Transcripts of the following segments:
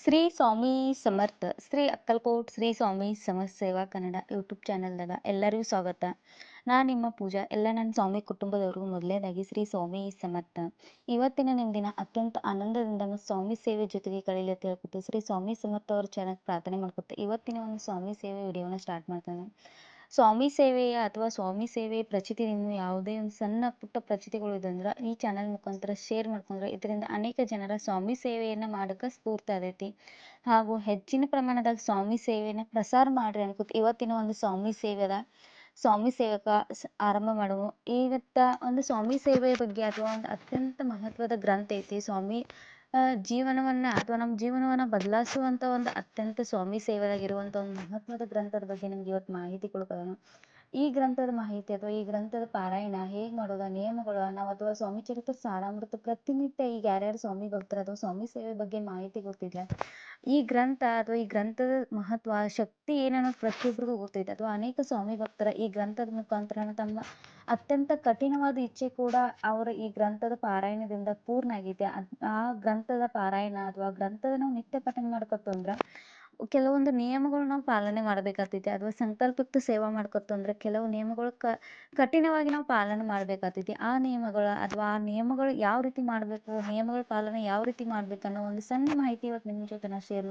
ಶ್ರೀ ಸ್ವಾಮಿ ಸಮರ್ಥ, ಶ್ರೀ ಅಕ್ಕಲ್ಕೋಟ್ ಶ್ರೀ ಸ್ವಾಮಿ ಸಮರ್ಥ ಸೇವಾ ಕನ್ನಡ ಯೂಟ್ಯೂಬ್ ಚಾನಲ್ದಾಗ ಎಲ್ಲರಿಗೂ ಸ್ವಾಗತ. ನಾನು ನಿಮ್ಮ ಪೂಜಾ, ಎಲ್ಲ ನನ್ನ ಸ್ವಾಮಿ ಕುಟುಂಬದವರು ಮೊದಲನೇದಾಗಿ ಶ್ರೀ ಸ್ವಾಮಿ ಸಮರ್ಥ. ಇವತ್ತಿನ ನಿಮ್ಮ ದಿನ ಅತ್ಯಂತ ಆನಂದದಿಂದ ಸ್ವಾಮಿ ಸೇವೆ ಜೊತೆಗೆ ಕಳೀಲಿ ಅಂತ ಹೇಳ್ಕೊತು ಶ್ರೀ ಸ್ವಾಮಿ ಸಮರ್ಥ ಅವ್ರ ಚೆನ್ನಾಗಿ ಪ್ರಾರ್ಥನೆ ಮಾಡ್ಕೊತ ಇವತ್ತಿನ ಒಂದು ಸ್ವಾಮಿ ಸೇವೆ ವಿಡಿಯೋನ ಸ್ಟಾರ್ಟ್ ಮಾಡ್ತಾನೆ. ಸ್ವಾಮಿ ಸೇವೆಯ ಅಥವಾ ಸ್ವಾಮಿ ಸೇವೆ ಪ್ರಚಿತಿ ಇನ್ನು ಯಾವುದೇ ಒಂದು ಸಣ್ಣ ಪುಟ್ಟ ಪ್ರಚಿತಿಗಳು ಇದಂದ್ರೆ ಈ ಚಾನಲ್ ಮುಖಾಂತರ ಶೇರ್ ಮಾಡ್ಕೊಂಡ್ರೆ ಇದರಿಂದ ಅನೇಕ ಜನರ ಸ್ವಾಮಿ ಸೇವೆಯನ್ನು ಮಾಡೋಕ್ಕೆ ಸ್ಫೂರ್ತಿ ಆಗೈತಿ ಹಾಗೂ ಹೆಚ್ಚಿನ ಪ್ರಮಾಣದಾಗ ಸ್ವಾಮಿ ಸೇವೆಯನ್ನು ಪ್ರಸಾರ ಮಾಡ್ರಿ ಅನ್ಕೋತ ಇವತ್ತಿನ ಒಂದು ಸ್ವಾಮಿ ಸೇವೆದ ಸ್ವಾಮಿ ಸೇವಕ ಆರಂಭ ಮಾಡುವ. ಇವತ್ತ ಒಂದು ಸ್ವಾಮಿ ಸೇವೆಯ ಬಗ್ಗೆ ಅಥವಾ ಒಂದು ಅತ್ಯಂತ ಮಹತ್ವದ ಗ್ರಂಥ ಐತಿ ಸ್ವಾಮಿ ಜೀವನವನ್ನ ಅಥವಾ ನಮ್ಮ ಜೀವನವನ್ನ ಬದಲಾಯಿಸುವಂತ ಒಂದು ಅತ್ಯಂತ ಸ್ವಾಮಿ ಸೇವೆಯಾಗಿರುವಂತ ಒಂದು ಮಹತ್ವದ ಗ್ರಂಥದ ಬಗ್ಗೆ ನಿಮ್ಗೆ ಇವತ್ತು ಮಾಹಿತಿ ಕೊಡ್ಕೊಳ್ಳೋಣ ಈ ಗ್ರಂಥದ ಮಾಹಿತಿ ಅಥವಾ ಈ ಗ್ರಂಥದ ಪಾರಾಯಣ ಹೇಗ್ ಮಾಡೋದು ನಿಯಮಗಳು ನಾವು ಅಥವಾ ಸ್ವಾಮಿ ಚರಿತ್ರ ಸಾರಾಮೃತ ಪ್ರತಿನಿತ್ಯ ಈಗ ಯಾರ್ಯಾರು ಸ್ವಾಮಿ ಭಕ್ತರು ಅಥವಾ ಸ್ವಾಮಿ ಸೇವೆ ಬಗ್ಗೆ ಮಾಹಿತಿ ಗೊತ್ತಿಲ್ಲ. ಈ ಗ್ರಂಥ ಅಥವಾ ಈ ಗ್ರಂಥದ ಮಹತ್ವ ಶಕ್ತಿ ಏನನ್ನೋದು ಪ್ರತಿಯೊಬ್ಬರಿಗೂ ಗೊತ್ತೈತೆ. ಅಥವಾ ಅನೇಕ ಸ್ವಾಮಿ ಭಕ್ತರ ಈ ಗ್ರಂಥದ ಮುಖಾಂತರ ತಮ್ಮ ಅತ್ಯಂತ ಕಠಿಣವಾದ ಇಚ್ಛೆ ಕೂಡ ಅವರ ಈ ಗ್ರಂಥದ ಪಾರಾಯಣದಿಂದ ಪೂರ್ಣ ಆಗೈತೆ. ಆ ಗ್ರಂಥದ ಪಾರಾಯಣ ಅಥವಾ ಗ್ರಂಥದ ನಾವು ನಿತ್ಯ ಪಠಣ ಮಾಡ್ಕೊತ ಅಂದ್ರ ಕೆಲವೊಂದು ನಿಯಮಗಳು ನಾವು ಪಾಲನೆ ಮಾಡಬೇಕಾಗ್ತೈತಿ. ಅಥವಾ ಸಂಕಲ್ಪಕ್ಕೆ ಸೇವಾ ಮಾಡ್ಕೊತ ಅಂದ್ರೆ ಕೆಲವು ನಿಯಮಗಳು ಕಠಿಣವಾಗಿ ನಾವು ಪಾಲನೆ ಮಾಡಬೇಕಾಗ್ತೈತಿ. ಆ ನಿಯಮಗಳ ಅಥವಾ ಆ ನಿಯಮಗಳು ಯಾವ ರೀತಿ ಮಾಡಬೇಕು, ನಿಯಮಗಳ ಪಾಲನೆ ಯಾವ ರೀತಿ ಮಾಡಬೇಕು ಅನ್ನೋ ಒಂದು ಸಣ್ಣ ಮಾಹಿತಿ ಇವತ್ತು ನಿಮ್ಮ ಜೊತೆ ನಾ ಶೇರ್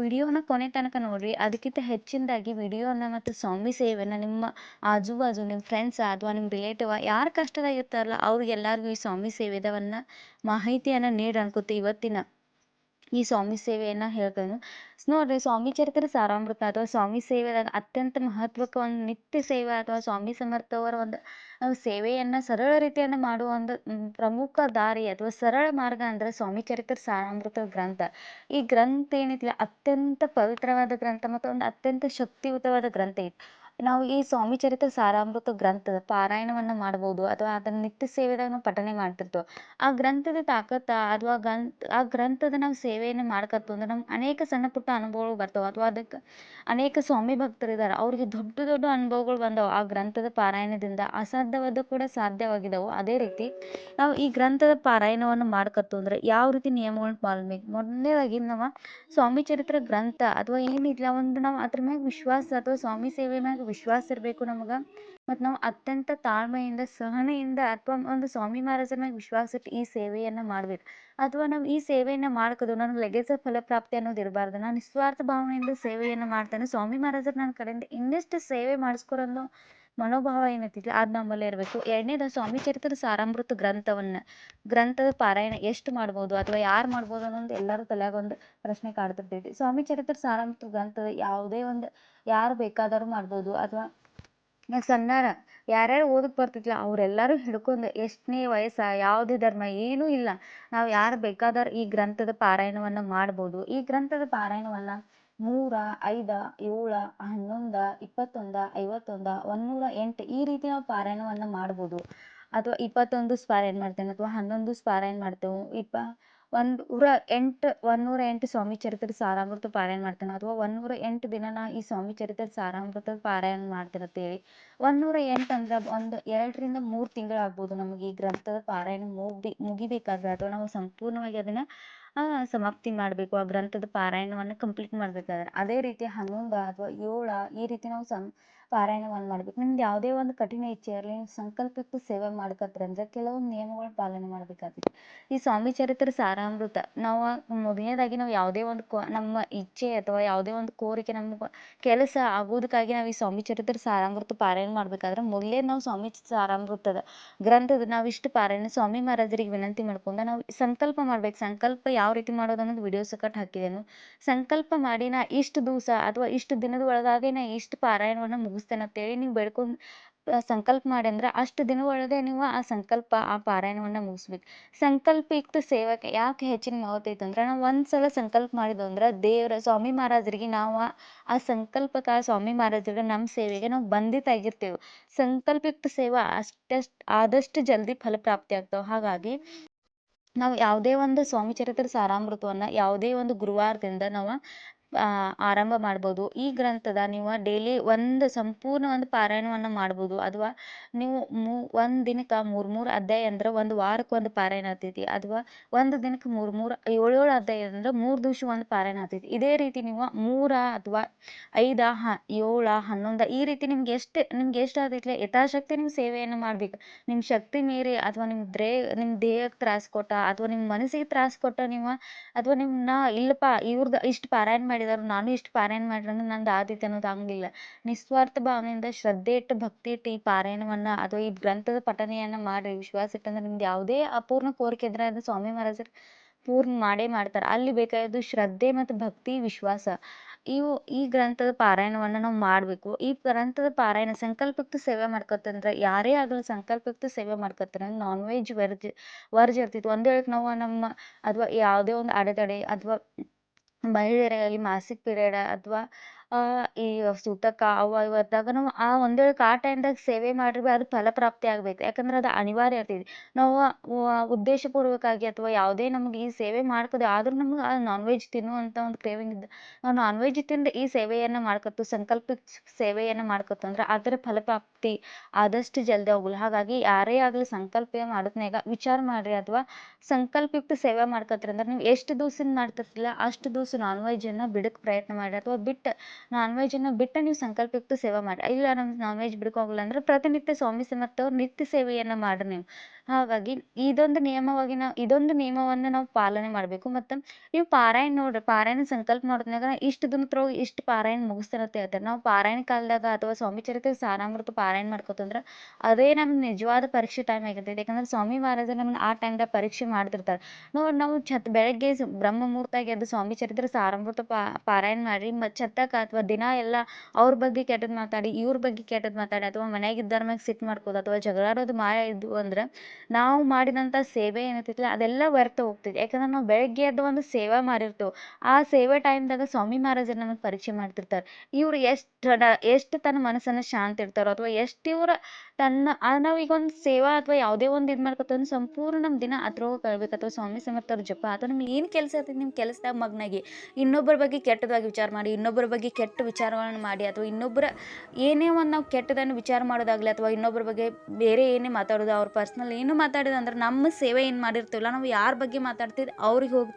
ವಿಡಿಯೋನ ಕೊನೆ ತನಕ ನೋಡ್ರಿ. ಅದಕ್ಕಿಂತ ಹೆಚ್ಚಿನದಾಗಿ ವಿಡಿಯೋನ ಮತ್ತು ಸ್ವಾಮಿ ಸೇವೆನ ನಿಮ್ಮ ಆಜು ಬಾಜು ನಿಮ್ಮ ಫ್ರೆಂಡ್ಸ್ ಅಥವಾ ನಿಮ್ಮ ರಿಲೇಟಿವ್ ಯಾರು ಕಷ್ಟದಾಗ ಇರ್ತಾರಲ್ಲ, ಅವ್ರಿಗೆಲ್ಲರಿಗೂ ಈ ಸ್ವಾಮಿ ಸೇವೆದವನ್ನ ಮಾಹಿತಿಯನ್ನ ನೀಡಿ ಅನ್ಕೋತಿ ಇವತ್ತಿನ ಈ ಸ್ವಾಮಿ ಸೇವೆಯನ್ನು ಹೇಳ್ತೇನೆ. ನೋಡ್ರಿ, ಸ್ವಾಮಿ ಚರಿತ್ರ ಸಾರಾಮೃತ ಅಥವಾ ಸ್ವಾಮಿ ಸೇವೆದಾಗ ಅತ್ಯಂತ ಮಹತ್ವಕ್ಕೆ ಒಂದು ನಿತ್ಯ ಸೇವೆ ಅಥವಾ ಸ್ವಾಮಿ ಸಮರ್ಥವರ ಒಂದು ಸೇವೆಯನ್ನು ಸರಳ ರೀತಿಯನ್ನ ಮಾಡುವ ಒಂದು ಪ್ರಮುಖ ದಾರಿ ಅಥವಾ ಸರಳ ಮಾರ್ಗ ಅಂದ್ರೆ ಸ್ವಾಮಿ ಚರಿತ್ರ ಸಾರಾಮೃತ ಗ್ರಂಥ. ಈ ಗ್ರಂಥ ಏನೈತಿಲ್ಲ ಅತ್ಯಂತ ಪವಿತ್ರವಾದ ಗ್ರಂಥ ಮತ್ತು ಒಂದು ಅತ್ಯಂತ ಶಕ್ತಿಯುತವಾದ ಗ್ರಂಥ ಐತಿ. ನಾವು ಈ ಸ್ವಾಮಿ ಚರಿತ್ರೆ ಸಾರಾಮೃತ ಗ್ರಂಥದ ಪಾರಾಯಣವನ್ನು ಮಾಡ್ಬೋದು ಅಥವಾ ಅದನ್ನ ನಿತ್ಯ ಸೇವೆದಾಗ ನಾವು ಪಠನೆ ಮಾಡ್ತಿರ್ತೇವೆ. ಆ ಗ್ರಂಥದ ತಾಕತ್ತ ಅಥವಾ ಗ್ರಂಥ, ಆ ಗ್ರಂಥದ ನಾವು ಸೇವೆಯನ್ನು ಮಾಡ್ಕತ್ತು ಅಂದ್ರೆ ನಮ್ಗೆ ಅನೇಕ ಸಣ್ಣ ಪುಟ್ಟ ಅನುಭವಗಳು ಬರ್ತವೆ. ಅಥವಾ ಅದಕ್ಕೆ ಅನೇಕ ಸ್ವಾಮಿ ಭಕ್ತರಿದ್ದಾರೆ ಅವ್ರಿಗೆ ದೊಡ್ಡ ದೊಡ್ಡ ಅನುಭವಗಳು ಬಂದವು ಆ ಗ್ರಂಥದ ಪಾರಾಯಣದಿಂದ. ಅಸಾಧ್ಯವಾದ ಕೂಡ ಸಾಧ್ಯವಾಗಿದ್ದವು ಅದೇ ರೀತಿ ನಾವು ಈ ಗ್ರಂಥದ ಪಾರಾಯಣವನ್ನು ಮಾಡ್ಕತ್ತು ಅಂದ್ರೆ ಯಾವ ರೀತಿ ನಿಯಮಗಳನ್ನ ಪಾಲನೆ ಮೊದಲನೇದಾಗಿ ನಾವು ಸ್ವಾಮಿ ಚರಿತ್ರೆ ಗ್ರಂಥ ಅಥವಾ ಏನಿಲ್ಲ, ಒಂದು ನಾವು ಅದ್ರ ಮ್ಯಾಗ ವಿಶ್ವಾಸ ಅಥವಾ ಸ್ವಾಮಿ ಸೇವೆ ಮ್ಯಾಗ ವಿಶ್ವಾಸ ಇರಬೇಕು ನಮಗೆ. ಮತ್ತು ನಾವು ಅತ್ಯಂತ ತಾಳ್ಮೆಯಿಂದ, ಸಹನೆಯಿಂದ ಅಥವಾ ಒಂದು ಸ್ವಾಮಿ ಮಹಾರಾಜರ ಮ್ಯಾಗ ವಿಶ್ವಾಸ ಇಟ್ಟು ಈ ಸೇವೆಯನ್ನ ಮಾಡ್ಬೇಕು. ಅಥವಾ ನಾವು ಈ ಸೇವೆಯನ್ನ ಮಾಡ್ಕೋದು ನನಗೆ ಫಲ ಫಲಪ್ರಾಪ್ತಿ ಅನ್ನೋದು ಇರಬಾರ್ದು. ನಾನು ನಿಸ್ವಾರ್ಥ ಭಾವನೆಯಿಂದ ಸೇವೆಯನ್ನ ಮಾಡ್ತೇನೆ, ಸ್ವಾಮಿ ಮಹಾರಾಜರು ನನ್ನ ಕಡೆಯಿಂದ ಇನ್ನಷ್ಟು ಸೇವೆ ಮಾಡಿಸ್ಕೊರೋ ಅನ್ನೋ ಮನೋಭಾವ ಏನೈತಿಲ್ಲ ಅದು ನಮ್ಮಲ್ಲಿ ಇರಬೇಕು. ಎರಡನೇದು ಸ್ವಾಮಿ ಚರಿತ್ರೆ ಸಾರಾಮೃತ ಗ್ರಂಥವನ್ನ. ಗ್ರಂಥದ ಪಾರಾಯಣ ಎಷ್ಟು ಮಾಡ್ಬೋದು? ಅಥವಾ ಯಾರು ಮಾಡ್ಬೋದು ಅನ್ನೋದು ಎಲ್ಲರ ತಲೆಯಾಗ ಒಂದು ಪ್ರಶ್ನೆ ಕಾಡ್ತಿರ್ತೈತಿ. ಸ್ವಾಮಿ ಚರಿತ್ರೆ ಸಾರಾಮೃತ ಗ್ರಂಥದ ಯಾವುದೇ ಒಂದು ಯಾರು ಬೇಕಾದರೂ ಮಾಡ್ಬೋದು. ಅಥವಾ ಸಣ್ಣಾರ ಯಾರ್ಯಾರು ಓದಕ್ ಬರ್ತಿದ್ಲ ಅವರೆಲ್ಲರೂ ಹಿಡ್ಕೊಂಡು ಎಷ್ಟನೇ ವಯಸ್ಸ, ಯಾವುದೇ ಧರ್ಮ ಏನೂ ಇಲ್ಲ. ನಾವು ಯಾರು ಬೇಕಾದರೂ ಈ ಗ್ರಂಥದ ಪಾರಾಯಣವನ್ನ ಮಾಡ್ಬೋದು. ಈ ಗ್ರಂಥದ ಪಾರಾಯಣವನ್ನ ಮೂರ ಐದ, ಏಳ, ಹನ್ನೊಂದ, ಇಪ್ಪತ್ತೊಂದ, ಐವತ್ತೊಂದ, ಒಂದನೂರ ಎಂಟು ಈ ರೀತಿ ನಾವು ಪಾರಾಯಣವನ್ನ ಮಾಡ್ಬೋದು. ಅಥವಾ ಇಪ್ಪತ್ತೊಂದು ಪಾರಾಯಣ ಮಾಡ್ತೇನೆ ಅಥವಾ ಹನ್ನೊಂದು ಪಾರಾಯಣ ಮಾಡ್ತೇವೆ? ಇಪ್ಪ ಒಂದು ನೂರ ಎಂಟು, ಒಂದೂರ ಎಂಟು ಸ್ವಾಮಿ ಚರಿತ್ರೆ ಸಾರಾಮೃತ ಪಾರಾಯಣ ಮಾಡ್ತೇನೆ ಅಥವಾ ಒಂದೂರ ಎಂಟು ದಿನ ನಾ ಈ ಸ್ವಾಮಿ ಚರಿತ್ರೆ ಸಾರಾಮೃತ ಪಾರಾಯಣ ಮಾಡ್ತೇನೆ ಅಂತೇಳಿ ಒಂದೂರ ಎಂಟು ಅಂದ್ರೆ ಒಂದು ಎರಡರಿಂದ ಮೂರು ತಿಂಗಳಾಗ್ಬೋದು ನಮಗೆ ಈ ಗ್ರಂಥದ ಪಾರಾಯಣ ಮುಗ್ದಿ, ಮುಗಿಬೇಕಾದ್ರೆ. ಅಥವಾ ನಾವು ಸಂಪೂರ್ಣವಾಗಿ ಅದನ್ನ ಸಮಾಪ್ತಿ ಮಾಡಬೇಕು. ಆ ಗ್ರಂಥದ ಪಾರಾಯಣವನ್ನ ಕಂಪ್ಲೀಟ್ ಮಾಡ್ಬೇಕಾದ್ರೆ. ಅದೇ ರೀತಿ ಹನ್ನೊಂದ ಅಥವಾ ಏಳು ಈ ರೀತಿ ನಾವು ಸಂ ಪಾರಾಯಣವನ್ನ ಮಾಡ್ಬೇಕು. ನಿಮ್ದು ಯಾವುದೇ ಒಂದು ಕಠಿಣ ಇಚ್ಛೆ ಇರಲಿ ಸಂಕಲ್ಪಕ್ಕೂ ಸೇವೆ ಮಾಡ್ಕತ್ರಿ ಅಂದ್ರೆ ಕೆಲವೊಂದು ನಿಯಮಗಳ ಪಾಲನೆ ಮಾಡ್ಬೇಕಾಗ್ತೈತಿ. ಈ ಸ್ವಾಮಿ ಚರಿತ್ರೆ ಸಾರಾಮೃತ, ನಾವು ಮೊದಲನೇದಾಗಿ ನಾವು ಯಾವುದೇ ಒಂದು ಕೋ, ನಮ್ಮ ಇಚ್ಛೆ ಅಥವಾ ಯಾವುದೇ ಒಂದು ಕೋರಿಕೆ ನಮ್ಮ ಕೆಲಸ ಆಗೋದಕ್ಕಾಗಿ ನಾವು ಈ ಸ್ವಾಮಿ ಚರಿತ್ರೆ ಸಾರಾಮೃತ ಪಾರಾಯಣ ಮಾಡ್ಬೇಕಾದ್ರೆ ಮೊದಲೇ ನಾವು ಸ್ವಾಮಿ ಸಾರಾಮೃತದ ಗ್ರಂಥದ ನಾವು ಇಷ್ಟು ಪಾರಾಯಣ ಸ್ವಾಮಿ ಮಹಾರಾಜರಿಗೆ ವಿನಂತಿ ಮಾಡ್ಕೊಂಡು ನಾವು ಸಂಕಲ್ಪ ಮಾಡ್ಬೇಕು. ಸಂಕಲ್ಪ ಯಾವ ರೀತಿ ಮಾಡೋದು ಅನ್ನೋದು ವಿಡಿಯೋ ಸಕಟ್ ಹಾಕಿದೆನು. ಸಂಕಲ್ಪ ಮಾಡಿ ನಾ ಇಷ್ಟು ದಿವಸ ಅಥವಾ ಇಷ್ಟು ದಿನದ ಒಳಗಾಗಿ ನಾ ಇಷ್ಟು ಪಾರಾಯಣವನ್ನ ಮುಗಿಸ್ತೇನೆ ಅಂತೇಳಿ ನೀವು ಸಂಕಲ್ಪ ಮಾಡಿ ಅಂದ್ರೆ ಅಷ್ಟು ದಿನ ಒಳಗೆ ನೀವು ಆ ಸಂಕಲ್ಪ, ಆ ಪಾರಾಯಣವನ್ನ ಮುಗಿಸ್ಬೇಕು. ಸಂಕಲ್ಪಯುಕ್ತ ಸೇವಕ್ಕೆ ಯಾಕೆ ಹೆಚ್ಚಿನ ಮಹತ್ವ ಐತೆ ಅಂದ್ರೆ ನಾವು ಒಂದ್ಸಲ ಸಂಕಲ್ಪ ಮಾಡಿದ್ವು ಅಂದ್ರೆ ದೇವರ, ಸ್ವಾಮಿ ಮಹಾರಾಜರಿಗೆ ನಾವು ಆ- ಸಂಕಲ್ಪಕ್ಕೆ ಆ ಸ್ವಾಮಿ ಮಹಾರಾಜರಿಗೆ ನಮ್ಮ ಸೇವೆಗೆ ನಾವು ಬಂಧಿತ ಆಗಿರ್ತೇವೆ. ಸಂಕಲ್ಪಯುಕ್ತ ಸೇವಾ ಅಷ್ಟಷ್ಟು, ಆದಷ್ಟು ಜಲ್ದಿ ಫಲಪ್ರಾಪ್ತಿ ಆಗ್ತಾವೆ. ಹಾಗಾಗಿ ನಾವು ಯಾವುದೇ ಒಂದು ಸ್ವಾಮಿ ಚರಿತ್ರೆ ಸಾರಾಮೃತವನ್ನ, ಯಾವುದೇ ಒಂದು ಗುರುವಾರದಿಂದ ನಾವು ಆರಂಭ ಮಾಡ್ಬೋದು. ಈ ಗ್ರಂಥದ ನೀವು ಡೈಲಿ ಒಂದು ಸಂಪೂರ್ಣ ಒಂದು ಪಾರಾಯಣವನ್ನು ಮಾಡ್ಬೋದು. ಅಥವಾ ನೀವು ಮೂ, ಒಂದು ದಿನಕ್ಕೆ ಮೂರು ಮೂರು ಅಧ್ಯಾಯ ಅಂದ್ರೆ ಒಂದು ವಾರಕ್ಕೆ ಒಂದು ಪಾರಾಯಣ ಆಗ್ತೈತಿ. ಅಥವಾ ಒಂದು ದಿನಕ್ಕೆ ಮೂರು ಮೂರು, ಏಳು ಏಳು ಅಧ್ಯಾಯ ಅಂದ್ರೆ ಮೂರು ದಿವ್ಸ ಒಂದು ಪಾರಾಯಣ ಆಗ್ತೈತಿ. ಇದೇ ರೀತಿ ನೀವು ಮೂರ ಅಥವಾ ಐದ, ಹ, ಏಳ, ಹನ್ನೊಂದು ಈ ರೀತಿ ನಿಮ್ಗೆ ಎಷ್ಟು ನಿಮ್ಗೆ ಎಷ್ಟು ಆಗ್ತೈತಿ ಯಥಾಶಕ್ತಿ ನೀವು ಸೇವೆಯನ್ನು ಮಾಡ್ಬೇಕು. ನಿಮ್ಮ ಶಕ್ತಿ ಮೀರಿ ಅಥವಾ ನಿಮ್ಮ ದ್ರೇ ನಿಮ್ಮ ದೇಹಕ್ಕೆ ತ್ರಾಸ ಕೊಟ್ಟ ಅಥವಾ ನಿಮ್ಮ ಮನಸ್ಸಿಗೆ ತ್ರಾಸ ಕೊಟ್ಟ ನೀವು ಅಥವಾ ನಿಮ್ಮನ್ನ ಇಲ್ಲಪ್ಪ ಇವ್ರದ್ದು ಇಷ್ಟು ಪಾರಾಯಣ ಮಾಡಿದಾರೆ. ನಾನು ಇಷ್ಟು ಪಾರಾಯಣ ಮಾಡ್ರೆ ನಂದು ಆದೈತೆ ಅನ್ನೋದು ಆಗಂಗಿಲ್ಲ ನಿಸ್ವಾರ್ಥ ಭಾವನೆಯಿಂದ ಶ್ರದ್ಧೆ ಇಟ್ಟು ಭಕ್ತಿ ಇಟ್ಟು ಈ ಪಾರಾಯಣವನ್ನ ಅಥವಾ ಈ ಗ್ರಂಥದ ಪಠನೆಯನ್ನ ಮಾಡಿ ವಿಶ್ವಾಸ ಇಟ್ಟಂದ್ರೆ ನಿಮ್ದು ಯಾವುದೇ ಅಪೂರ್ಣ ಕೋರಿಕೆ ಇದ್ರೆ ಅದು ಸ್ವಾಮಿ ಮಹಾರಾಜರು ಪೂರ್ಣ ಮಾಡೇ ಮಾಡ್ತಾರೆ. ಅಲ್ಲಿ ಬೇಕಾಗಿದ್ದು ಶ್ರದ್ಧೆ ಮತ್ತು ಭಕ್ತಿ, ವಿಶ್ವಾಸ. ಇವು ಈ ಗ್ರಂಥದ ಪಾರಾಯಣವನ್ನ ನಾವು ಮಾಡಬೇಕು. ಈ ಗ್ರಂಥದ ಪಾರಾಯಣ ಸಂಕಲ್ಪಕ್ತ ಸೇವೆ ಮಾಡ್ಕೊತಂದ್ರೆ ಯಾರೇ ಆಗಲಿ ಸಂಕಲ್ಪಕ್ತ ಸೇವೆ ಮಾಡ್ಕೊತಾರೆ ನಾನ್ ವೆಜ್ ವರ್ಜ್ ವರ್ಜ್ ಇರ್ತಿತ್ತು. ಒಂದು ವೇಳೆ ನಾವು ನಮ್ಮ, ಅಥವಾ ಯಾವುದೇ ಒಂದು ಅಡೆತಡೆ, ಅಥವಾ ಮಹಿಳೆಯರಾಗಲಿ ಮಾಸಿಕ್ ಪೀರಿಯಡ್ ಅಥವಾ ಈ ಸೂತಕ ಅವ ಇವು ಇದ್ದಾಗ ನಾವು ಆ ಒಂದು ವೇಳೆ ಆ ಟೈಮ್ದಾಗ ಸೇವೆ ಮಾಡಿದ್ರೆ ಅದು ಫಲಪ್ರಾಪ್ತಿ ಆಗ್ಬೇಕು. ಯಾಕಂದ್ರೆ ಅದು ಅನಿವಾರ್ಯ ಇರ್ತೈತಿ ನಾವು ಉದ್ದೇಶಪೂರ್ವಕವಾಗಿ ಅಥವಾ ಯಾವುದೇ ನಮ್ಗೆ ಈ ಸೇವೆ ಮಾಡ್ಕೋದೆ, ಆದ್ರೂ ನಮ್ಗೆ ಆ ನಾನ್ ವೆಜ್ ತಿನ್ನುವಂಥ ಒಂದು ಕ್ರೇವಿಂಗ್ ಇದ್ದು ನಾವು ನಾನ್ ವೆಜ್ ತಿಂದು ಈ ಸೇವೆಯನ್ನ ಮಾಡ್ಕೊತ ಸಂಕಲ್ಪ ಸೇವೆಯನ್ನು ಮಾಡ್ಕೊತ ಅಂದ್ರೆ ಅದರ ಫಲಪ್ರಾಪ್ತಿ ಆದಷ್ಟು ಜಲ್ದಿ ಆಗೋಲ್ಲ ಹಾಗಾಗಿ ಯಾರೇ ಆಗಲಿ ಸಂಕಲ್ಪ ಮಾಡೋದ್ನಾಗ ವಿಚಾರ ಮಾಡ್ರಿ ಅಥವಾ ಸಂಕಲ್ಪಿತ ಸೇವೆ ಮಾಡ್ಕೊತೀರಿ ಅಂದ್ರೆ ನೀವು ಎಷ್ಟು ದಿವ್ಸದಿಂದ ಮಾಡ್ತಿರ್ತಿಲ್ಲ, ಅಷ್ಟು ದಿವ್ಸ ನಾನ್ ವೆಜ್ಜನ್ನು ಬಿಡಕ್ಕೆ ಪ್ರಯತ್ನ ಮಾಡ್ರಿ ಅಥವಾ ಬಿಟ್ಟು ನಾನ್ ವೆಜ್ಜನ್ನು ಬಿಟ್ಟು ನೀವು ಸಂಕಲ್ಪಯುಕ್ತ ಸೇವೆ ಮಾಡಿ, ಇಲ್ಲ ನಮ್ಗೆ ನಾನ್ ವೆಜ್ ಬಿಡಕ್ಕೆ ಹೋಗಲ್ಲ ಅಂದ್ರೆ ಪ್ರತಿನಿತ್ಯ ಸ್ವಾಮಿ ಸಮರ್ಥ ಅವ್ರ ನಿತ್ಯ ಸೇವೆಯನ್ನ ಮಾಡ್ರಿ ನೀವು. ಹಾಗಾಗಿ ಇದೊಂದು ನಿಯಮವಾಗಿ ನಾವು, ಇದೊಂದು ನಿಯಮವನ್ನು ನಾವು ಪಾಲನೆ ಮಾಡಬೇಕು. ಮತ್ತ ನೀವು ಪಾರಾಯಣ ನೋಡ್ರಿ, ಪಾರಾಯಣ ಸಂಕಲ್ಪ ಮಾಡೋದ್ನಾಗ ಇಷ್ಟು ದಿನತ್ರೊಳಗೆ ಇಷ್ಟು ಪಾರಾಯಣ ಮುಗಿಸ್ತಾರೆ ಅಂತ ಹೇಳ್ತಾರೆ ನಾವು ಪಾರಾಯಣ ಕಾಲದಾಗ ಅಥವಾ ಸ್ವಾಮಿ ಚರಿತ್ರೆ ಸಾರಾಮೃತ ಪಾರಾಯಣ ಮಾಡ್ಕೊತಂದ್ರೆ ಅದೇ ನಮ್ಮ ನಿಜವಾದ ಪರೀಕ್ಷೆ ಟೈಮ್ ಆಗಿರ್ತೈತೆ. ಯಾಕಂದ್ರೆ ಸ್ವಾಮಿ ಮಹಾರಾಜರು ನಮ್ಗೆ ಆ ಟೈಮ್ದಾಗ ಪರೀಕ್ಷೆ ಮಾಡ್ತಿರ್ತಾರೆ. ನೋಡಿ ನಾವು ಛತ್ ಬೆಳಗ್ಗೆ ಬ್ರಹ್ಮ ಮುಹೂರ್ತಾಗಿ ಎದ್ದು ಸ್ವಾಮಿ ಚರಿತ್ರೆ ಸಾರಾಮೃತ ಪಾರಾಯಣ ಮಾಡಿ ಮತ್ತು ಛತ್ತಕ್ಕ ಅಥವಾ ದಿನ ಎಲ್ಲ ಅವ್ರ ಬಗ್ಗೆ ಕೆಟ್ಟದ್ದು ಮಾತಾಡಿ, ಇವ್ರ ಬಗ್ಗೆ ಕೆಟ್ಟದ್ದು ಮಾತಾಡಿ ಅಥವಾ ಮನ್ಯಾಗ ಮ್ಯಾಗೆ ಸಿಟ್ಟು ಮಾಡ್ಕೋದು ಅಥವಾ ಜಗಳಾಡೋದು ಮಾಯ ಇದ್ವು ಅಂದ್ರೆ ನಾವು ಮಾಡಿದಂಥ ಸೇವೆ ಏನೈತೈತಲ್ಲ ಅದೆಲ್ಲ ವ್ಯರ್ಥ ಹೋಗ್ತೈತಿ ಯಾಕಂದ್ರೆ ನಾವು ಬೆಳಗ್ಗೆ ಎದ್ದು ಒಂದು ಸೇವೆ ಮಾಡಿರ್ತೇವೆ. ಆ ಸೇವೆ ಟೈಮ್ದಾಗ ಸ್ವಾಮಿ ಮಹಾರಾಜರು ನಮಗೆ ಪರೀಕ್ಷೆ ಮಾಡ್ತಿರ್ತಾರೆ. ಇವ್ರು ಎಷ್ಟು ಎಷ್ಟು ತನ್ನ ಮನಸ್ಸನ್ನು ಶಾಂತ ಇರ್ತಾರೋ ಅಥವಾ ಎಷ್ಟು ಇವ್ರ ತನ್ನ ನಾವು ಈಗ ಒಂದು ಸೇವಾ ಅಥವಾ ಯಾವುದೇ ಒಂದು ಇದು ಮಾಡ್ಕೊತಂದ್ರೆ ಸಂಪೂರ್ಣ ನಮ್ಮ ದಿನ ಅದ್ರೊಳಗೆ ಕಳ್ಬೇಕು. ಅಥವಾ ಸ್ವಾಮಿ ಸಮರ್ಥರ ಜಪ. ಅಥವಾ ನಿಮ್ಗೆ ಏನು ಕೆಲಸ ಇರ್ತೈತಿ ನಿಮ್ಮ ಕೆಲಸದಾಗ ಮಗ್ನಾಗಿ. ಇನ್ನೊಬ್ಬರ ಬಗ್ಗೆ ಕೆಟ್ಟದಾಗಿ ವಿಚಾರ ಮಾಡಿ, ಇನ್ನೊಬ್ಬರ ಬಗ್ಗೆ ಕೆಟ್ಟ ವಿಚಾರಗಳನ್ನು ಮಾಡಿ ಅಥವಾ ಇನ್ನೊಬ್ಬರ ಏನೇ ಒಂದು ನಾವು ಕೆಟ್ಟದನ್ನು ವಿಚಾರ ಮಾಡೋದಾಗಲಿ ಅಥವಾ ಇನ್ನೊಬ್ಬರ ಬಗ್ಗೆ ಬೇರೆ ಏನೇ ಮಾತಾಡೋದು, ಅವ್ರ ಪರ್ಸ್ನಲ್ ಏನು ಮಾತಾಡಿದ ಅಂದ್ರೆ ನಮ್ಮ ಸೇವೆ ಏನು ಮಾಡಿರ್ತೀವಲ್ಲ, ನಾವು ಯಾರ ಬಗ್ಗೆ ಮಾತಾಡ್ತಿದ್ದು ಅವ್ರಿಗೆ ಹೋಗಿ,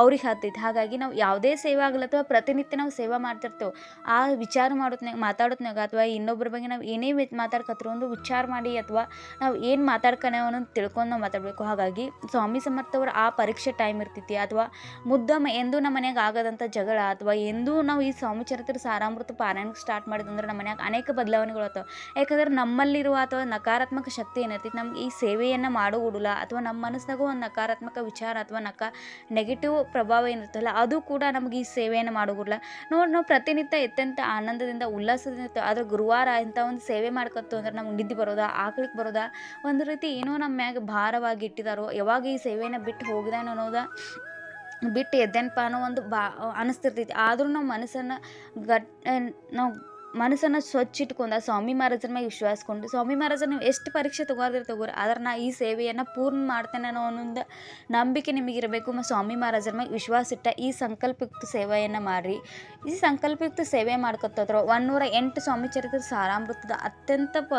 ಅವ್ರಿಗೆ ಹತ್ತೈತಿ. ಹಾಗಾಗಿ ನಾವು ಯಾವುದೇ ಸೇವೆ ಆಗಲಿ ಅಥವಾ ಪ್ರತಿನಿತ್ಯ ನಾವು ಸೇವೆ ಮಾಡ್ತಿರ್ತೇವೆ. ಆ ವಿಚಾರ ಮಾಡೋತ್ನಾಗ ಮಾತಾಡೋತ್ನಾಗ ಅಥವಾ ಇನ್ನೊಬ್ಬರ ಬಗ್ಗೆ ನಾವು ಏನೇ ಮಾತಾಡ್ಕತ್ರು ಒಂದು ವಿಚಾರ ಮಾಡಿ ಅಥವಾ ನಾವು ಏನು ಮಾತಾಡ್ಕನೆ ಅನ್ನೋದು ತಿಳ್ಕೊಂಡು ನಾವು ಮಾತಾಡಬೇಕು. ಹಾಗಾಗಿ ಸ್ವಾಮಿ ಸಮರ್ಥವ್ರ ಆ ಪರೀಕ್ಷೆ ಟೈಮ್ ಇರ್ತೈತಿ ಅಥವಾ ಮುದ್ದಮ್ಮ ಎಂದೂ ನಮ್ಮ ಮನೆಯಾಗ ಆಗದಂಥ ಜಗಳ ಅಥವಾ ಎಂದೂ ನಾವು ಈ ಸ್ವಾಮಿ ಚರಿತ್ರೆ ಸಾರಾಮೃತ ಪಾರಾಯಣಕ್ಕೆ ಸ್ಟಾರ್ಟ್ ಮಾಡಿದಂದ್ರೆ ನಮ್ಮ ಮನ್ಯಾಗ ಅನೇಕ ಬದಲಾವಣೆಗಳು ಆಗ್ತಾವೆ. ಯಾಕಂದ್ರೆ ನಮ್ಮಲ್ಲಿರುವ ಅಥವಾ ನಕಾರಾತ್ಮಕ ಶಕ್ತಿ ಏನೈತಿ ನಮ್ಗೆ ಈ ಸೇವೆಯನ್ನು ಮಾಡೋ ಮಾಡುವುದಿಲ್ಲ ಅಥವಾ ನಮ್ಮ ಮನಸ್ಸಿನಾಗೂ ಒಂದು ನಕಾರಾತ್ಮಕ ವಿಚಾರ ಅಥವಾ ನಕ ನೆಗೆಟಿವ್ ಪ್ರಭಾವ ಏನಿರ್ತಲ್ಲ ಅದು ಕೂಡ ನಮಗೆ ಈ ಸೇವೆಯನ್ನು ಮಾಡುವುದಿಲ್ಲ. ನೋಡಿ ನಾವು ಪ್ರತಿನಿತ್ಯ ಎತ್ತಂತ ಆನಂದದಿಂದ, ಉಲ್ಲಾಸದಿಂದ, ಆದರೆ ಗುರುವಾರ ಇಂಥ ಒಂದು ಸೇವೆ ಮಾಡ್ಕೊತು ಅಂದ್ರೆ ನಮ್ಗೆ ನಿದ್ದೆ ಬರೋದಾ, ಆಕಳಿಗೆ ಬರೋದಾ? ಒಂದು ರೀತಿ ಏನೋ ನಮ್ಮ ಮ್ಯಾಗ ಭಾರವಾಗಿ ಇಟ್ಟಿದಾರೋ, ಯಾವಾಗ ಈ ಸೇವೆಯನ್ನು ಬಿಟ್ಟು ಹೋಗಿದಾನ ಅನ್ನೋದ ಬಿಟ್ಟು ಎದ್ದೆನಪ್ಪ ಅನ್ನೋ ಒಂದು ಬಾ, ಅನಿಸ್ತಿರ್ತೈತಿ. ಆದರೂ ನಾವು ಮನಸ್ಸನ್ನು ಗಟ್ ನಾವು ಮನಸ್ಸನ್ನು ಸ್ವಚ್ಛ ಇಟ್ಕೊಂಡು ಸ್ವಾಮಿ ಮಹಾರಾಜರ ಮೇಲೆ ವಿಶ್ವಾಸಕೊಂಡು, ಸ್ವಾಮಿ ಮಹಾರಾಜರು ನೀವು ಎಷ್ಟು ಪರೀಕ್ಷೆ ತಗೋದ್ರೆ ತಗೋರಿ, ಆದ್ರೆ ನಾ ಈ ಸೇವೆಯನ್ನು ಪೂರ್ಣ ಮಾಡ್ತೇನೆ ಅನ್ನೋ ಒಂದು ನಂಬಿಕೆ ನಿಮಗಿರಬೇಕು ಮತ್ತು ಸ್ವಾಮಿ ಮಹಾರಾಜರ ಮೇಲೆ ವಿಶ್ವಾಸ ಇಟ್ಟ ಈ ಸಂಕಲ್ಪಯುಕ್ತ ಸೇವೆಯನ್ನು ಮಾಡಿರಿ. ಈ ಸಂಕಲ್ಪಯುಕ್ತ ಸೇವೆ ಮಾಡ್ಕೊತದ್ರ ಒನ್ನೂರ ಎಂಟು ಸ್ವಾಮಿ ಚರಿತ್ರೆ ಸಾರಾಮೃತದ ಅತ್ಯಂತ ಪ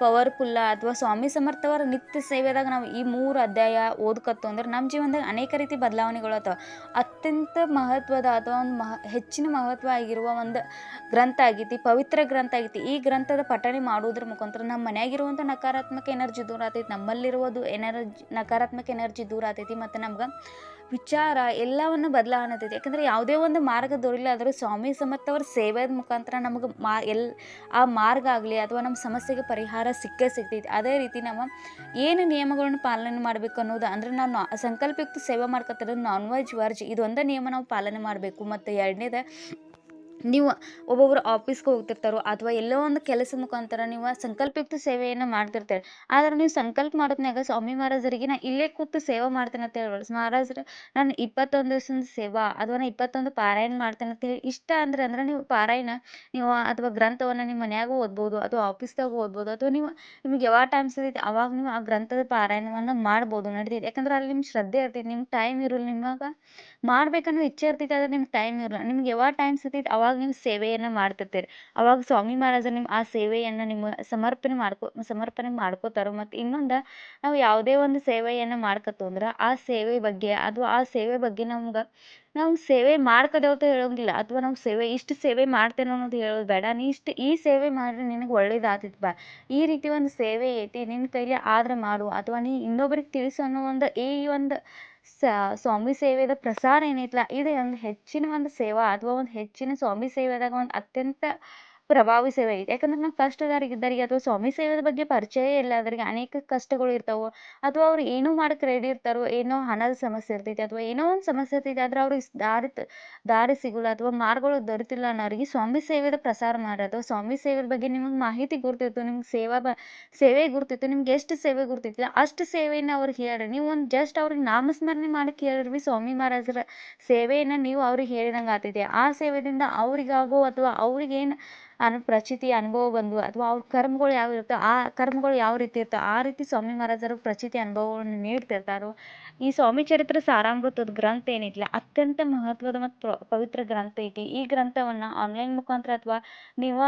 ಪವರ್ಫುಲ್ಲ ಅಥವಾ ಸ್ವಾಮಿ ಸಮರ್ಥವರ ನಿತ್ಯ ಸೇವೆದಾಗ ನಾವು ಈ ಮೂರು ಅಧ್ಯಾಯ ಓದ್ಕತ್ತು ಅಂದ್ರೆ ನಮ್ಮ ಜೀವನದಾಗ ಅನೇಕ ರೀತಿ ಬದಲಾವಣೆಗಳು ಅಥವಾ ಅತ್ಯಂತ ಮಹತ್ವದ ಅಥವಾ ಒಂದು ಮಹ, ಹೆಚ್ಚಿನ ಮಹತ್ವ ಆಗಿರುವ ಒಂದು ಗ್ರಂಥ ಆಗೈತಿ, ಪವಿತ್ರ ಗ್ರಂಥ ಆಗೈತಿ. ಈ ಗ್ರಂಥದ ಪಠಣೆ ಮಾಡೋದ್ರ ಮುಖಾಂತರ ನಮ್ಮ ಮನೆಯಾಗಿರುವಂಥ ನಕಾರಾತ್ಮಕ ಎನರ್ಜಿ ದೂರ ಆತೈತಿ, ನಮ್ಮಲ್ಲಿರುವುದು ಎನರ್ಜಿ, ನಕಾರಾತ್ಮಕ ಎನರ್ಜಿ ದೂರ ಆತೈತಿ ಮತ್ತು ನಮ್ಗೆ ವಿಚಾರ ಎಲ್ಲವನ್ನು ಬದಲಾವಣೆ ಯಾಕಂದ್ರೆ ಯಾವುದೇ ಒಂದು ಮಾರ್ಗ ದೊರಿಲ್ಲ, ಆದರೂ ಸ್ವಾಮಿ ಸಮರ್ಥವ್ರ ಸೇವೆಯ ಮುಖಾಂತರ ನಮಗೆ ಮಾ ಎಲ್ ಆ ಮಾರ್ಗ ಆಗಲಿ ಅಥವಾ ನಮ್ಮ ಸಮಸ್ಯೆಗೆ ಪರಿಹಾರ ಸಿಕ್ಕೇ ಸಿಗ್ತೈತಿ. ಅದೇ ರೀತಿ ನಾವು ಏನು ನಿಯಮಗಳನ್ನು ಪಾಲನೆ ಮಾಡಬೇಕು ಅನ್ನೋದು, ಅಂದರೆ ನಾವು ಸಂಕಲ್ಪಯುಕ್ತ ಸೇವೆ ಮಾಡ್ಕೊತಿರೋದು ನಾನ್ ವೆಜ್ ವರ್ಜ್ ಇದೊಂದೇ ನಿಯಮ ನಾವು ಪಾಲನೆ ಮಾಡಬೇಕು. ಮತ್ತು ಎರಡನೇದು ನೀವು ಒಬ್ಬೊಬ್ಬರು ಆಫೀಸ್ಗೆ ಹೋಗ್ತಿರ್ತಾರೋ ಅಥವಾ ಎಲ್ಲೋ ಒಂದು ಕೆಲಸದ ಮುಖಾಂತರ ನೀವು ಸಂಕಲ್ಪಯುಕ್ತ ಸೇವೆಯನ್ನು ಮಾಡ್ತಿರ್ತೀರಿ. ಆದ್ರೆ ನೀವು ಸಂಕಲ್ಪ ಮಾಡೋದ್ನಾಗ ಸ್ವಾಮಿ ಮಹಾರಾಜರಿಗೆ ನಾನು ಇಲ್ಲೇ ಕೂತು ಸೇವೆ ಮಾಡ್ತೇನೆ ಅಂತ ಹೇಳ್ಬೋದು ಮಹಾರಾಜರು, ನಾನು ಇಪ್ಪತ್ತೊಂದು ದಿವಸದ ಸೇವಾ, ಅಥವಾ ನಾನು ಇಪ್ಪತ್ತೊಂದು ಪಾರಾಯಣ ಮಾಡ್ತೇನೆ ಅಂತ ಹೇಳಿ ಇಷ್ಟ ಅಂದ್ರೆ ಅಂದ್ರೆ ನೀವು ಪಾರಾಯಣ, ನೀವು ಅಥವಾ ಗ್ರಂಥವನ್ನು ನಿಮ್ಮ ಮನ್ಯಾಗೂ ಓದ್ಬೋದು, ಅಥವಾ ಆಫೀಸ್ದಾಗ ಓದ್ಬೋದು, ಅಥವಾ ನೀವು ನಿಮ್ಗೆ ಯಾವಾಗ ಟೈಮ್ ಸಿಗುತ್ತೆ ಅವಾಗ ನೀವು ಆ ಗ್ರಂಥದ ಪಾರಾಯಣವನ್ನು ಮಾಡ್ಬೋದು, ನಡಿತೈತೆ. ಯಾಕಂದ್ರೆ ಅಲ್ಲಿ ನಿಮ್ಗೆ ಶ್ರದ್ಧೆ ಇರ್ತೈತಿ, ನಿಮ್ಗೆ ಟೈಮ್ ಇರಲ್ಲ ನಿಮಗೆ ಮಾಡ್ಬೇಕನ್ನೋ ಇಚ್ಛೆ ಇರ್ತೈತೆ ಆದ್ರೆ ನಿಮ್ಗೆ ಟೈಮ್ ಇರಲ್ಲ ನಿಮ್ಗೆ ಯಾವಾಗ ಟೈಮ್ ಸಿಗ್ತೈತೆ, ಅವಾಗ ನೀವು ಸೇವೆಯನ್ನು ಮಾಡ್ತಿರ್ತೀರಿ. ಅವಾಗ ಸ್ವಾಮಿ ಮಹಾರಾಜರು ನಿಮ್ಮ ಆ ಸೇವೆಯನ್ನು ನಿಮ್ಮ ಸಮರ್ಪಣೆ ಮಾಡ್ಕೊ, ಸಮರ್ಪಣೆ ಮಾಡ್ಕೋತಾರೆ ಮತ್ತು ಇನ್ನೊಂದು, ನಾವು ಯಾವುದೇ ಒಂದು ಸೇವೆಯನ್ನು ಮಾಡ್ಕತ್ತು ಅಂದ್ರೆ, ಆ ಸೇವೆ ಬಗ್ಗೆ, ಅದು ಆ ಸೇವೆ ಬಗ್ಗೆ ನಮ್ಗೆ, ನಾವು ಸೇವೆ ಮಾಡ್ಕದೇವತ ಹೇಳೋಂಗಿಲ್ಲ. ಅಥವಾ ನಾವು ಸೇವೆ, ಇಷ್ಟು ಸೇವೆ ಮಾಡ್ತೇನೆ ಅನ್ನೋದು ಹೇಳೋದು ಬೇಡ. ನೀ ಇಷ್ಟು, ಈ ಸೇವೆ ಮಾಡಿದ್ರೆ ನಿನಗೆ ಒಳ್ಳೇದಾಗ್ತೈತೆ ಬಾ. ಈ ರೀತಿ ಒಂದು ಸೇವೆ ಐತಿ ನಿನ್ನ ಕೈಲಿ ಆದ್ರೆ ಮಾಡು. ಅಥವಾ ನೀ ಇನ್ನೊಬ್ರಿಗೆ ತಿಳಿಸು ಅನ್ನೋ ಒಂದು, ಈ ಒಂದು ಸ್ವಾಮಿ ಸೇವೆದ ಪ್ರಸಾರ ಏನೈತಲ್ಲ ಇದು ಒಂದು ಹೆಚ್ಚಿನ ಒಂದು ಸೇವಾ. ಅಥವಾ ಒಂದು ಹೆಚ್ಚಿನ ಸ್ವಾಮಿ ಸೇವೆದಾಗ ಒಂದು ಅತ್ಯಂತ ಪ್ರಭಾವಿ ಸೇವೆ ಐತಿ ಯಾಕಂದ್ರೆ ನಾವು ಕಷ್ಟದವರಿಗಿದ್ದರಿಗೆ ಅಥವಾ ಸ್ವಾಮಿ ಸೇವೆದ ಬಗ್ಗೆ ಪರಿಚಯ ಇಲ್ಲದವರಿಗೆ ಅನೇಕ ಕಷ್ಟಗಳು ಇರ್ತಾವೆ, ಅಥವಾ ಅವ್ರು ಏನೋ ಮಾಡಕ್ಕೆ ರೆಡಿ ಇರ್ತಾರೋ, ಏನೋ ಹಣದ ಸಮಸ್ಯೆ ಇರ್ತೈತಿ, ಅಥವಾ ಏನೋ ಒಂದು ಸಮಸ್ಯೆ ಇರ್ತೈತಿ, ಆದ್ರೆ ಅವ್ರಿಗೆ ದಾರಿ ದಾರಿ ಸಿಗಲ್ಲ, ಅಥವಾ ಮಾರ್ಗಗಳು ದೊರೆತಿಲ್ಲ ಅನ್ನೋರಿಗೆ ಸ್ವಾಮಿ ಸೇವೆದ ಪ್ರಸಾರ ಮಾಡೋದು ಸ್ವಾಮಿ ಸೇವೆದ ಬಗ್ಗೆ ನಿಮಗೆ ಮಾಹಿತಿ ಗುರ್ತಿತ್ತು, ನಿಮ್ಗೆ ಸೇವಾ ಬ, ಸೇವೆ ಗುರ್ತಿತ್ತು, ನಿಮ್ಗೆ ಎಷ್ಟು ಸೇವೆ ಗುರ್ತಿತ್ತಿಲ್ಲ ಅಷ್ಟು ಸೇವೆಯನ್ನು ಅವ್ರಿಗೆ ಹೇಳ್ರಿ ನೀವು ಒಂದು ಜಸ್ಟ್ ಅವ್ರಿಗೆ ನಾಮಸ್ಮರಣೆ ಮಾಡಕ್ಕೆ ಹೇಳ್ರಿ ಬಿ ಸ್ವಾಮಿ ಮಹಾರಾಜರ ಸೇವೆಯನ್ನು ನೀವು ಅವ್ರಿಗೆ ಹೇಳಿದಂಗೆ ಆಗ್ತೈತಿ. ಆ ಸೇವೆದಿಂದ ಅವ್ರಿಗಾಗೋ ಅಥವಾ ಅವ್ರಿಗೇನು ಅನು ಪ್ರಚಿತಿ ಅನುಭವ ಬಂದು ಅಥವಾ ಅವ್ರ ಕರ್ಮಗಳು ಯಾವ ಇರುತ್ತೋ ಆ ಕರ್ಮಗಳು ಯಾವ ರೀತಿ ಇರ್ತವೆ ಆ ರೀತಿ ಸ್ವಾಮಿ ಮಹಾರಾಜರು ಪ್ರಚಿತಿ ಅನುಭವವನ್ನು ನೀಡ್ತಿರ್ತಾರೆ. ಈ ಸ್ವಾಮಿ ಚರಿತ್ರೆ ಸಾರಾಮೃತದ ಗ್ರಂಥ ಏನೈತಿಲ್ಲ ಅತ್ಯಂತ ಮಹತ್ವದ ಮತ್ತು ಪವಿತ್ರ ಗ್ರಂಥ ಐತಿ. ಈ ಗ್ರಂಥವನ್ನು ಆನ್ಲೈನ್ ಮುಖಾಂತರ ಅಥವಾ ನೀವು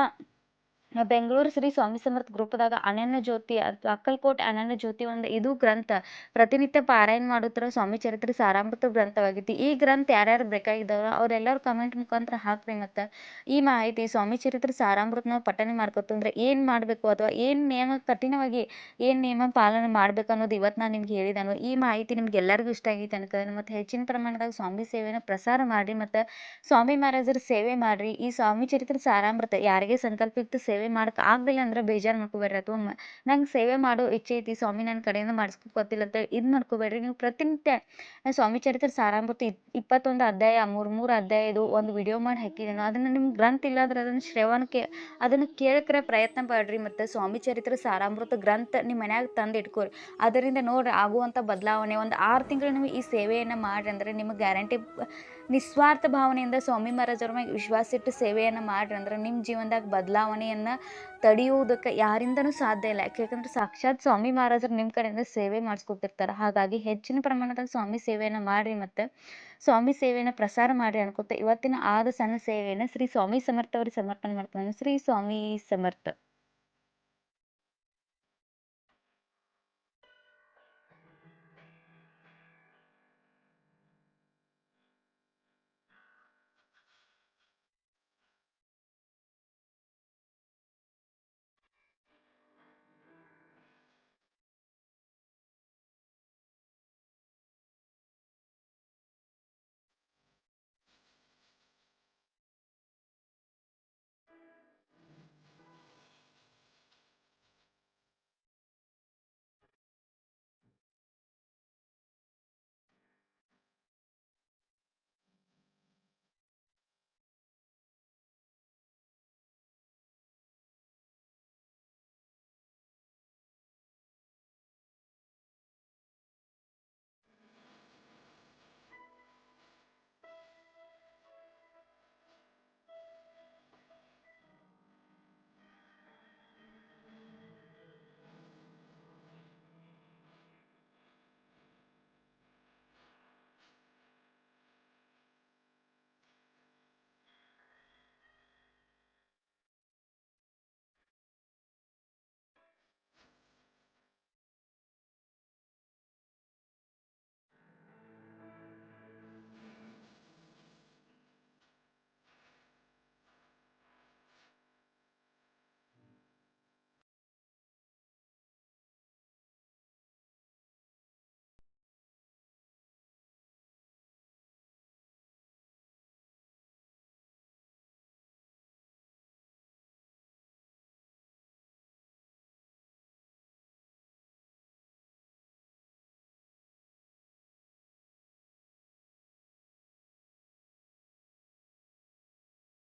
ಬೆಂಗಳೂರು ಶ್ರೀ ಸ್ವಾಮಿ ಸಮರ್ಥ ಗ್ರೂಪ್ದಾಗ ಅನನ್ಯ ಜ್ಯೋತಿ ಅಥವಾ ಅಕ್ಕಲ್ಕೋಟ್ ಅನನ್ಯ ಜ್ಯೋತಿ ಒಂದು ಇದು ಗ್ರಂಥ ಪ್ರತಿನಿತ್ಯ ಪಾರಾಯಣ ಮಾಡುತ್ತಿರೋ ಸ್ವಾಮಿ ಚರಿತ್ರೆ ಸಾರಾಮೃತ ಗ್ರಂಥವಾಗೈತಿ ಈ ಗ್ರಂಥ ಯಾರ್ಯಾರು ಬೇಕಾಗಿದ್ದಾರೋ ಅವರೆಲ್ಲರೂ ಕಮೆಂಟ್ ಮುಖಾಂತರ ಹಾಕ್ರಿ ಮತ್ತು. ಈ ಮಾಹಿತಿ ಸ್ವಾಮಿ ಚರಿತ್ರೆ ಸಾರಾಮೃತನ ಪಠನೆ ಮಾಡ್ಕೊತಂದ್ರೆ ಏನು ಮಾಡಬೇಕು ಅಥವಾ ಏನು ನಿಯಮ ಕಠಿಣವಾಗಿ ಏನು ನಿಯಮ ಪಾಲನೆ ಮಾಡ್ಬೇಕು ಅನ್ನೋದು ಇವತ್ತು ನಾನು ನಿಮ್ಗೆ ಹೇಳಿದಾನು ಈ ಮಾಹಿತಿ ನಿಮ್ಗೆ ಎಲ್ಲರಿಗೂ ಇಷ್ಟ ಆಗೈತೆ ಅನ್ಕೋತೀನಿ ಮತ್ತು ಹೆಚ್ಚಿನ ಪ್ರಮಾಣದಾಗ ಸ್ವಾಮಿ ಸೇವೆನ ಪ್ರಸಾರ ಮಾಡಿರಿ ಮತ್ತು ಸ್ವಾಮಿ ಮಹಾರಾಜರ ಸೇವೆ ಮಾಡಿರಿ. ಈ ಸ್ವಾಮಿ ಚರಿತ್ರೆ ಸಾರಾಮೃತ ಯಾರಿಗೆ ಸಂಕಲ್ಪಯುಕ್ತ ಸೇವೆ ಸೇವೆ ಮಾಡಕ್ಕೆ ಆಗಲಿಲ್ಲ ಅಂದ್ರೆ ಬೇಜಾರು ಮಾಡ್ಕೋಬೇಡ್ರಿ. ಅಥವಾ ನಂಗೆ ಸೇವೆ ಮಾಡೋ ಇಚ್ಛೆ ಐತಿ, ಸ್ವಾಮಿ ನನ್ನ ಕಡೆಯಿಂದ ಮಾಡಿಸ್ಕೊತಿಲ್ಲ ಅಂತ ಇದು ಮಾಡ್ಕೋಬೇಡ್ರಿ. ನೀವು ಪ್ರತಿನಿತ್ಯ ಸ್ವಾಮಿ ಚರಿತ್ರೆ ಸಾರಾಮೃತ ಇಪ್ಪತ್ತೊಂದು ಅಧ್ಯಾಯ ಮೂರು ಮೂರು ಅಧ್ಯಾಯದು ಒಂದು ವಿಡಿಯೋ ಮಾಡಿ ಹಾಕಿದ್ದೇನೆ ಅದನ್ನು ನಿಮ್ಗೆ ಗ್ರಂಥ ಇಲ್ಲಾಂದ್ರೆ ಅದನ್ನು ಶ್ರವಣಕ್ಕೆ ಅದನ್ನು ಕೇಳಕ್ರೆ ಪ್ರಯತ್ನ ಪಡ್ರಿ ಮತ್ತು ಸ್ವಾಮಿ ಚರಿತ್ರೆ ಸಾರಾಮೃತ ಗ್ರಂಥ ನಿಮ್ಮ ಮನ್ಯಾಗ ತಂದು ಇಟ್ಕೋರಿ. ಅದರಿಂದ ನೋಡ್ರಿ ಆಗುವಂಥ ಬದಲಾವಣೆ, ಒಂದು ಆರು ತಿಂಗಳು ನೀವು ಈ ಸೇವೆಯನ್ನು ಮಾಡ್ರಿ ಅಂದರೆ ನಿಮಗೆ ಗ್ಯಾರಂಟಿ ನಿಸ್ವಾರ್ಥ ಭಾವನೆಯಿಂದ ಸ್ವಾಮಿ ಮಹಾರಾಜರ ಮ್ಯಾಗ ವಿಶ್ವಾಸ ಇಟ್ಟು ಸೇವೆಯನ್ನು ಮಾಡಿರಿ ಅಂದ್ರೆ ನಿಮ್ಮ ಜೀವನದಾಗ ಬದಲಾವಣೆಯನ್ನು ತಡೆಯುವುದಕ್ಕೆ ಯಾರಿಂದನೂ ಸಾಧ್ಯ ಇಲ್ಲ. ಯಾಕೆಂದ್ರೆ ಸಾಕ್ಷಾತ್ ಸ್ವಾಮಿ ಮಹಾರಾಜರು ನಿಮ್ಮ ಕಡೆಯಿಂದ ಸೇವೆ ಮಾಡಿಸ್ಕೊತಿರ್ತಾರೆ ಹಾಗಾಗಿ ಹೆಚ್ಚಿನ ಪ್ರಮಾಣದಲ್ಲಿ ಸ್ವಾಮಿ ಸೇವೆಯನ್ನು ಮಾಡಿರಿ ಮತ್ತು ಸ್ವಾಮಿ ಸೇವೆಯನ್ನು ಪ್ರಸಾರ ಮಾಡಿ ಅನ್ಕೋತ ಇವತ್ತಿನ ಆದ ಸಣ್ಣ ಸೇವೆಯನ್ನು ಶ್ರೀ ಸ್ವಾಮಿ ಸಮರ್ಥ ಅವ್ರಿಗೆ ಸಮರ್ಪಣೆ ಮಾಡ್ತಾನೆ. ಶ್ರೀ ಸ್ವಾಮಿ ಸಮರ್ಥ.